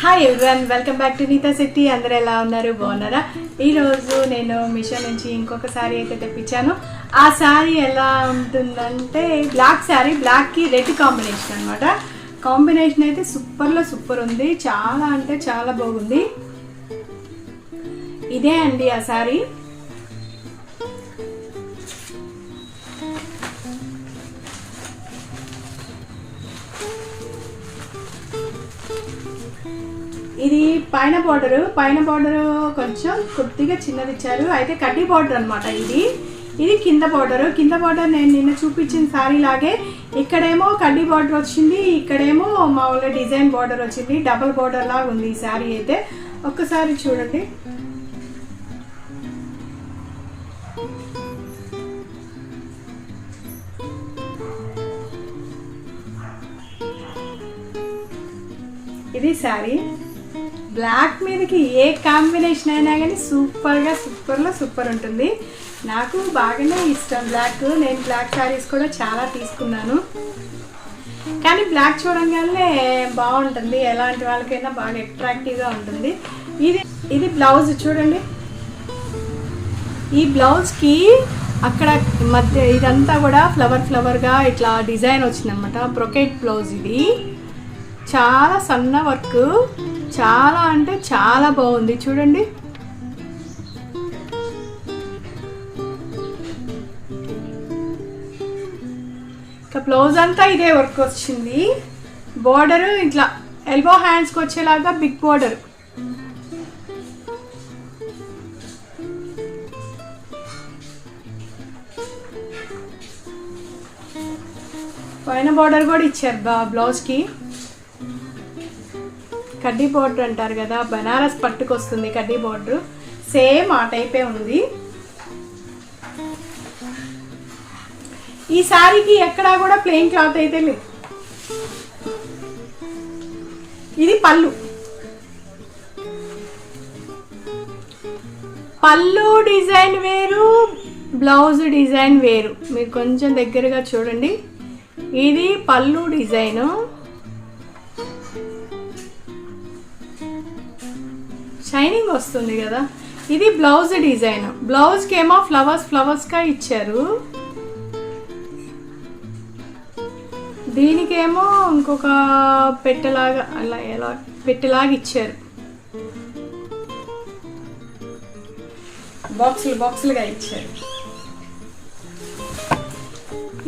Hi everyone welcome back to Neeta Shetty అందరూ ఎలా ఉన్నారు? బాగున్నారా? ఈరోజు నేను మిషో నుంచి ఇంకొక శారీ అయితే తెప్పించాను. ఆ శారీ ఎలా ఉంటుందంటే బ్లాక్ శారీ బ్లాక్కి రెడ్ కాంబినేషన్ అనమాట కాంబినేషన్ అయితే సూపర్లో సూపర్ ఉంది. చాలా అంటే చాలా బాగుంది. ఇదే అండి ఆ శారీ ఇది పైన బార్డర్ పైన బార్డర్ కొంచెం కొద్దిగా చిన్నది ఇచ్చారు. అయితే కడ్డీ బార్డర్ అనమాట ఇది. ఇది కింద బార్డర్ కింద బార్డర్ నేను నిన్న చూపించిన శారీ లాగే ఇక్కడేమో కడ్డీ బార్డర్ వచ్చింది ఇక్కడేమో మామూలుగా డిజైన్ బార్డర్ వచ్చింది డబల్ బార్డర్ లాగా ఉంది ఈ శారీ అయితే. ఒక్కసారి చూడండి. ఇది శారీ బ్లాక్ మీదకి ఏ కాంబినేషన్ అయినా కానీ సూపర్గా సూపర్లో సూపర్ ఉంటుంది. నాకు బాగానే ఇష్టం. బ్లాక్ నేను బ్లాక్ శారీస్ కూడా చాలా తీసుకున్నాను. కానీ బ్లాక్ చూడంగానే బాగుంటుంది. ఎలాంటి వాళ్ళకైనా బాగా అట్రాక్టివ్గా ఉంటుంది. ఇది ఇది బ్లౌజ్ చూడండి. ఈ బ్లౌజ్కి అక్కడ మధ్య ఇదంతా కూడా ఫ్లవర్ ఫ్లవర్గా ఇట్లా డిజైన్ వచ్చిందనమాట బ్రొకెట్ బ్లౌజ్ ఇది. చాలా సన్న వర్క్. చాలా అంటే చాలా బాగుంది. చూడండి. ఇంకా బ్లౌజ్ అంతా ఇదే వర్క్ వచ్చింది. బోర్డర్ ఇట్లా ఎల్బో హ్యాండ్స్కి వచ్చేలాగా బిగ్ బోర్డర్ పైన బార్డర్ కూడా ఇచ్చారు బా బ్లౌజ్కి కడ్డీ బోర్డర్ అంటారు కదా బనారస్ పట్టుకొస్తుంది కడ్డీ బోర్డర్ సేమ్ ఆ టైపే ఉంది. ఈ శారీకి ఎక్కడా కూడా ప్లెయిన్ క్లాత్ అయితే లేదు. ఇది పళ్ళు. పళ్ళు డిజైన్ వేరు బ్లౌజ్ డిజైన్ వేరు. మీరు కొంచెం దగ్గరగా చూడండి. ఇది పళ్ళు డిజైను. షైనింగ్ వస్తుంది కదా. ఇది బ్లౌజ్ డిజైన్. బ్లౌజ్కి ఏమో ఫ్లవర్స్ ఫ్లవర్స్గా ఇచ్చారు. దీనికేమో ఇంకొక పెట్టెలాగా అలా ఎలా పెట్టెలాగా ఇచ్చారు. బాక్సులు బాక్సులుగా ఇచ్చారు.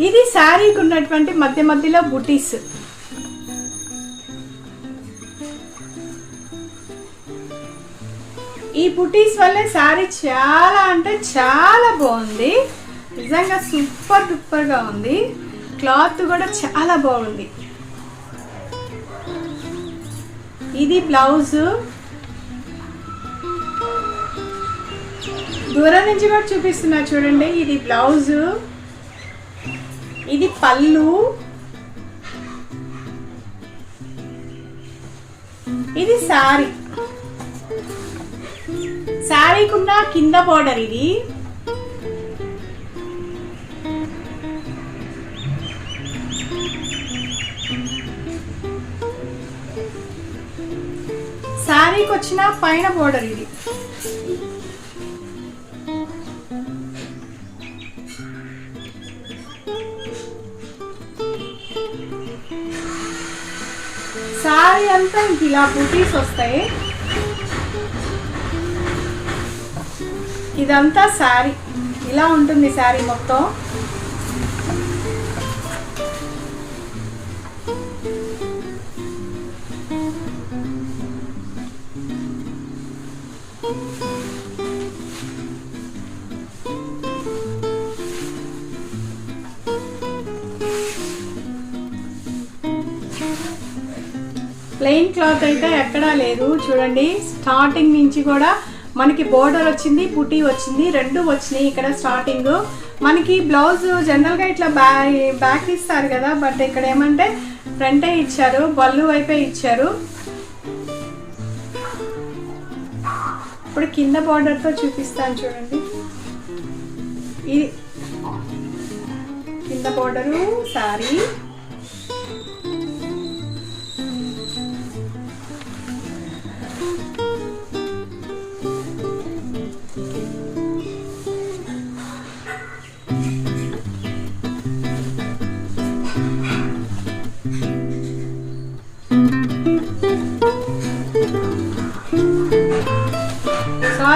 ఇది శారీకి ఉన్నటువంటి మధ్య మధ్యలో బుటీస్. ఈ బుటీస్ వల్లే శారీ చాలా అంటే చాలా బాగుంది. నిజంగా సూపర్ డూపర్గా ఉంది. క్లాత్ కూడా చాలా బాగుంది. ఇది బ్లౌజ్. దూరం నుంచి కూడా చూపిస్తున్నా చూడండి ఇది బ్లౌజ్. ఇది పళ్ళు. ఇది శారీ. శారీకున్న కింద బార్డర్ ఇది. శారీకి వచ్చిన పైన బోర్డర్ ఇది. శారీ అంతా ఇంక ఇలా బుటీస్ వస్తాయి. ఇదంతా శారీ. ఇలా ఉంటుంది శారీ మొత్తం. ప్లెయిన్ క్లాత్ అయితే ఎక్కడా లేదు. చూడండి స్టార్టింగ్ నుంచి కూడా మనకి బోర్డర్ వచ్చింది పుట్టి వచ్చింది రెండు వచ్చినాయి ఇక్కడ స్టార్టింగ్ మనకి బ్లౌజ్ జనరల్గా ఇట్లా బ్యా బ్యాక్ ఇస్తారు కదా బట్ ఇక్కడ ఏమంటే ఫ్రంటే ఇచ్చారు బల్లు వైపే ఇచ్చారు. ఇప్పుడు కింద బార్డర్తో చూపిస్తాను చూడండి. ఇది కింద బార్డరు శారీ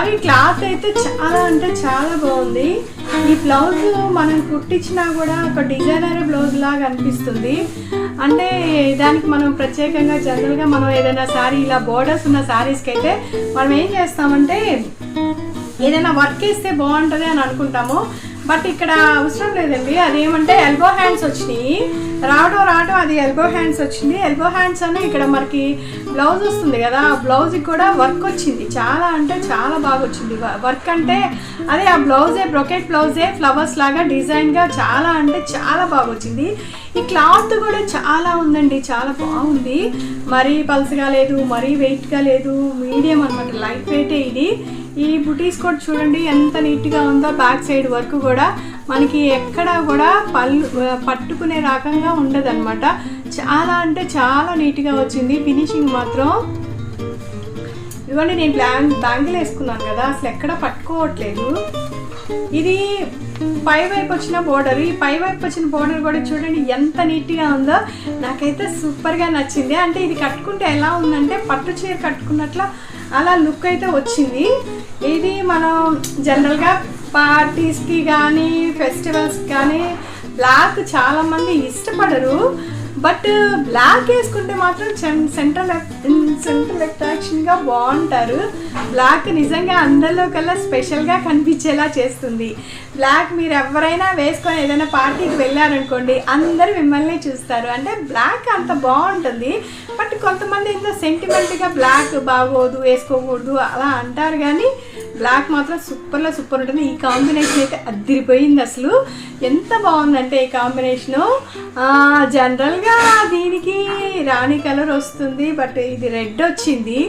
కానీ క్లాత్ అయితే చాలా అంటే చాలా బాగుంది. ఈ బ్లౌజ్ మనం కుట్టించినా కూడా ఒక డిజైనర్ బ్లౌజ్ లాగా అనిపిస్తుంది. అంటే దానికి మనం ప్రత్యేకంగా జనరల్గా మనం ఏదైనా శారీ ఇలా బోర్డర్స్ ఉన్న శారీస్కి అయితే మనం ఏం చేస్తామంటే ఏదైనా వర్క్ వేస్తే బాగుంటుంది అని అనుకుంటాము. బట్ ఇక్కడ అవసరం లేదండి. అదేమంటే ఎల్బో హ్యాండ్స్ వచ్చినాయి. రావడం రావడం అది ఎల్బో హ్యాండ్స్ వచ్చింది. ఎల్బో హ్యాండ్స్ అని ఇక్కడ మనకి బ్లౌజ్ వస్తుంది కదా ఆ బ్లౌజ్కి కూడా వర్క్ వచ్చింది. చాలా అంటే చాలా బాగా వచ్చింది. వర్క్ అంటే అదే ఆ బ్లౌజే బ్రొకెట్ బ్లౌజే ఫ్లవర్స్ లాగా డిజైన్గా చాలా అంటే చాలా బాగా వచ్చింది. ఈ క్లాత్ కూడా చాలా ఉందండి చాలా బాగుంది. మరీ పల్సగా లేదు మరీ వెయిట్గా లేదు. మీడియం అనమాట లైట్ వెయిటే ఇది. ఈ బుటీస్ కూడా చూడండి ఎంత నీట్గా ఉందో బ్యాక్ సైడ్ వర్క్ కూడా. మనకి ఎక్కడ కూడా పళ్ళు పట్టుకునే రకంగా ఉండదన్నమాట. చాలా అంటే చాలా నీట్గా వచ్చింది ఫినిషింగ్ మాత్రం. ఇవ్వండి నేను బ్లాంగ్ బ్యాంగిల్ వేసుకున్నాను కదా అసలు ఎక్కడ పట్టుకోవట్లేదు. ఇది పై వైపు వచ్చిన బోర్డర్ ఈ పై వైపు వచ్చిన బోర్డర్ కూడా చూడండి ఎంత నీట్గా ఉందో. నాకైతే సూపర్గా నచ్చింది. అంటే ఇది కట్టుకుంటే ఎలా ఉందంటే పట్టు చీర కట్టుకున్నట్లు అలా లుక్ అయితే వచ్చింది. ఇది మనం జనరల్గా పార్టీస్కి కానీ ఫెస్టివల్స్కి కానీ బ్లాక్ చాలామంది ఇష్టపడరు. బట్ బ్లాక్ వేసుకుంటే మాత్రం సెంట్రల్ సెంట్రల్ అట్రాక్షన్గా బాగుంటారు. బ్లాక్ నిజంగా అందరిలో కల్లా స్పెషల్గా కనిపించేలా చేస్తుంది. బ్లాక్ మీరు ఎవరైనా వేసుకొని ఏదైనా పార్టీకి వెళ్ళారనుకోండి అందరు మిమ్మల్ని చూస్తారు. అంటే బ్లాక్ అంత బాగుంటుంది. బట్ కొంతమంది ఇంత సెంటిమెంట్గా బ్లాక్ బాగోదు వేసుకోకూడదు అలా అంటారు. కానీ బ్లాక్ మాత్రం సూపర్లో సూపర్ ఉంటుంది. ఈ కాంబినేషన్ అయితే అదిరిపోయింది అసలు. ఎంత బాగుందంటే ఈ కాంబినేషను జనరల్గా దీనికి రాణి కలర్ వస్తుంది బట్ ఇది రెడ్ వచ్చింది.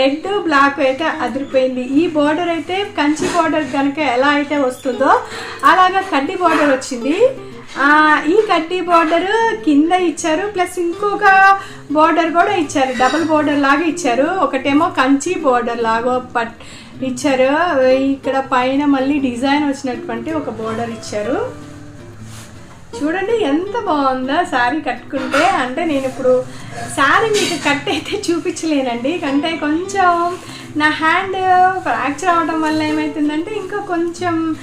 రెడ్ బ్లాక్ అయితే అదిరిపోయింది. ఈ బార్డర్ అయితే కంచి బార్డర్ కనుక ఎలా అయితే వస్తుందో అలాగా కడ్డీ బార్డర్ వచ్చింది. ఈ కడ్డీ బార్డర్ కింద ఇచ్చారు ప్లస్ ఇంకొక బార్డర్ కూడా ఇచ్చారు. డబుల్ బార్డర్ లాగా ఇచ్చారు. ఒకటేమో కంచి బార్డర్ లాగా పట్ ఇచ్చారు. ఇక్కడ పైన మళ్ళీ డిజైన్ వచ్చినటువంటి ఒక బోర్డర్ ఇచ్చారు. చూడండి ఎంత బాగుందో శారీ కట్టుకుంటే. అంటే నేను ఇప్పుడు శారీ మీకు కట్ అయితే చూపించలేనండి. అంటే కొంచెం నా హ్యాండ్ ఫ్రాక్చర్ అవడం వల్ల ఏమవుతుందంటే ఇంకా కొంచెం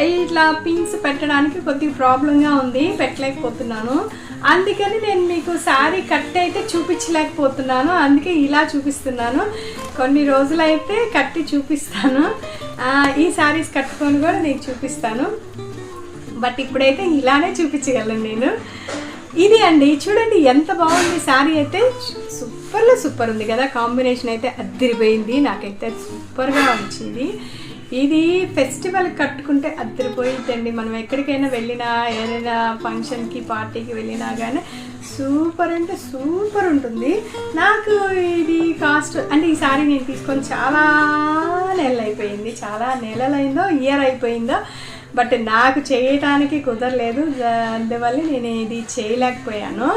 ఇట్లా పిన్స్ పెట్టడానికి కొద్దిగా ప్రాబ్లంగా ఉంది. పెట్టలేకపోతున్నాను. అందుకని నేను మీకు శారీ కట్ అయితే చూపించలేకపోతున్నాను. అందుకే ఇలా చూపిస్తున్నాను. కొన్ని రోజులైతే కట్టి చూపిస్తాను. ఈ శారీస్ కట్టుకొని కూడా నీకు చూపిస్తాను. బట్ ఇప్పుడైతే ఇలానే చూపించగలను నేను. ఇది అండి చూడండి ఎంత బాగుంది శారీ అయితే. సూపర్లో సూపర్ ఉంది కదా. కాంబినేషన్ అయితే అద్దరిపోయింది. నాకైతే సూపర్గా వచ్చింది. ఇది ఫెస్టివల్ కట్టుకుంటే అద్దరిపోయిందండి మనం ఎక్కడికైనా వెళ్ళినా ఏదైనా ఫంక్షన్కి పార్టీకి వెళ్ళినా కానీ సూపర్ అంటే సూపర్ ఉంటుంది. నాకు ఇది కాస్ట్ అంటే ఈ సారీ నేను తీసుకొని చాలా నెలలు అయిపోయింది. చాలా నెలలైందో ఇయర్ అయిపోయిందో. బట్ నాకు చేయటానికి కుదరలేదు. అందువల్ల నేను ఇది చేయలేకపోయాను.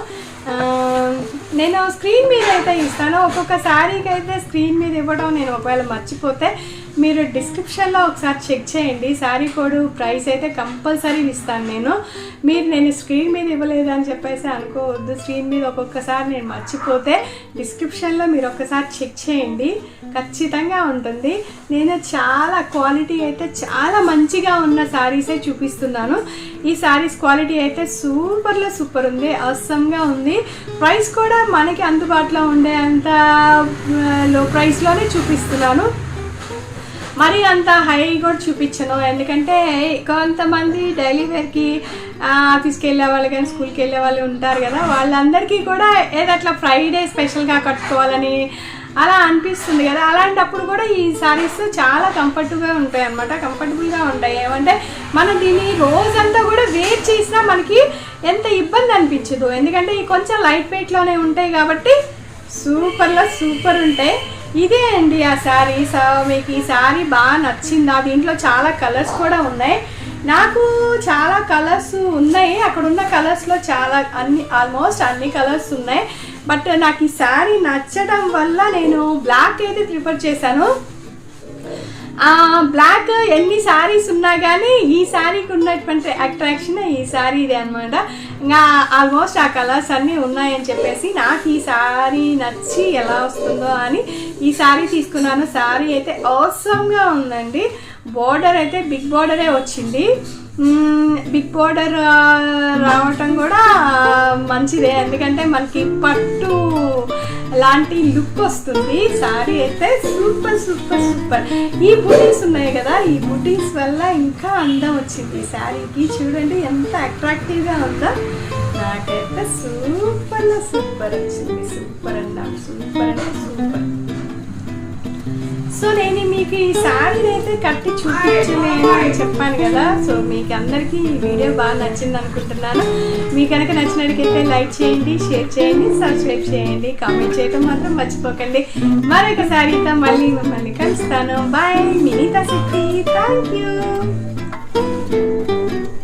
నేను స్క్రీన్ మీద అయితే ఇస్తాను. ఒక్కొక్క శారీకి అయితే స్క్రీన్ మీద ఇవ్వడం నేను ఒకవేళ మర్చిపోతే మీరు డిస్క్రిప్షన్లో ఒకసారి చెక్ చేయండి. శారీ కోడ్ ప్రైస్ అయితే కంపల్సరీ ఇస్తాను నేను. మీరు నేను స్క్రీన్ మీద ఇవ్వలేదు అని చెప్పేసి అనుకోవద్దు. స్క్రీన్ మీద ఒక్కొక్కసారి నేను మర్చిపోతే డిస్క్రిప్షన్లో మీరు ఒక్కసారి చెక్ చేయండి. ఖచ్చితంగా ఉంటుంది. నేను చాలా క్వాలిటీ అయితే చాలా మంచిగా ఉన్న శారీసే చూపిస్తున్నాను. ఈ శారీస్ క్వాలిటీ అయితే సూపర్లో సూపర్ ఉంది. అవసరంగా ఉంది. ప్రైస్ కూడా మనకి అందుబాటులో ఉండే అంత లో ప్రైస్లోనే చూపిస్తున్నాను. మరి అంత హై కూడా చూపించను. ఎందుకంటే కొంతమంది డైలీ వేర్కి ఆఫీస్కి వెళ్ళే వాళ్ళు కానీ స్కూల్కి వెళ్ళే వాళ్ళు ఉంటారు కదా వాళ్ళందరికీ కూడా ఏదో అట్లా ఫ్రైడే స్పెషల్గా కట్టుకోవాలని అలా అనిపిస్తుంది కదా. అలాంటప్పుడు కూడా ఈ సారీస్ చాలా కంఫర్టబుల్గా ఉంటాయి అనమాట కంఫర్టబుల్గా ఉంటాయి. ఏమంటే మనం దీన్ని రోజంతా కూడా వేర్ చేసినా మనకి ఎంత ఇబ్బంది అనిపించదు. ఎందుకంటే ఈ కొంచెం లైట్ వెయిట్లోనే ఉంటాయి కాబట్టి సూపర్లో సూపర్ ఉంటాయి. ఇదే అండి ఆ శారీ. సో మీకు ఈ శారీ బాగా నచ్చిందా? దీంట్లో చాలా కలర్స్ కూడా ఉన్నాయి. నాకు చాలా కలర్స్ ఉన్నాయి. అక్కడ ఉన్న కలర్స్లో చాలా అన్ని ఆల్మోస్ట్ అన్ని కలర్స్ ఉన్నాయి. బట్ నాకు ఈ శారీ నచ్చడం వల్ల నేను బ్లాక్ అయితే ప్రిఫర్ చేశాను. బ్లాక్ ఎన్ని శారీస్ ఉన్నా కానీ ఈ శారీకి ఉన్నటువంటి అట్రాక్షన్ ఈ శారీ ఇది అనమాట ఇంకా ఆల్మోస్ట్ ఆ కలర్స్ అన్నీ ఉన్నాయని చెప్పేసి నాకు ఈ శారీ నచ్చి ఎలా వస్తుందో అని ఈ శారీ తీసుకున్నాను. శారీ అయితే అవసరంగా ఉందండి. బోర్డర్ అయితే బిగ్ బోర్డరే వచ్చింది. బిగ్ బోర్డర్ రావటం కూడా మంచిదే. ఎందుకంటే మనకి పట్టు లాంటి లుక్ వస్తుంది. శారీ అయితే సూపర్ సూపర్ సూపర్. ఈ బుటీస్ ఉన్నాయి కదా ఈ బుటీస్ వల్ల ఇంకా అందం వచ్చింది. ఈ శారీకి చూడండి ఎంత అట్రాక్టివ్గా ఉందో. నాకైతే సూపర్ సూపర్ వచ్చింది. సూపర్ అన్నాం సూపర్ అంటే సూపర్. సో నేను మీకు ఈ శారీ అయితే కట్టి చూపించలేను అని చెప్పాను కదా. సో మీకు అందరికీ ఈ వీడియో బాగా నచ్చింది అనుకుంటున్నాను. మీకు కనుక నచ్చినట్టుకైతే లైక్ చేయండి షేర్ చేయండి సబ్స్క్రైబ్ చేయండి కామెంట్ చేయడం మాత్రం మర్చిపోకండి. మరొక శారీతో మళ్ళీ మిమ్మల్ని కలుస్తాను. Bye మినీతా Shakti thank you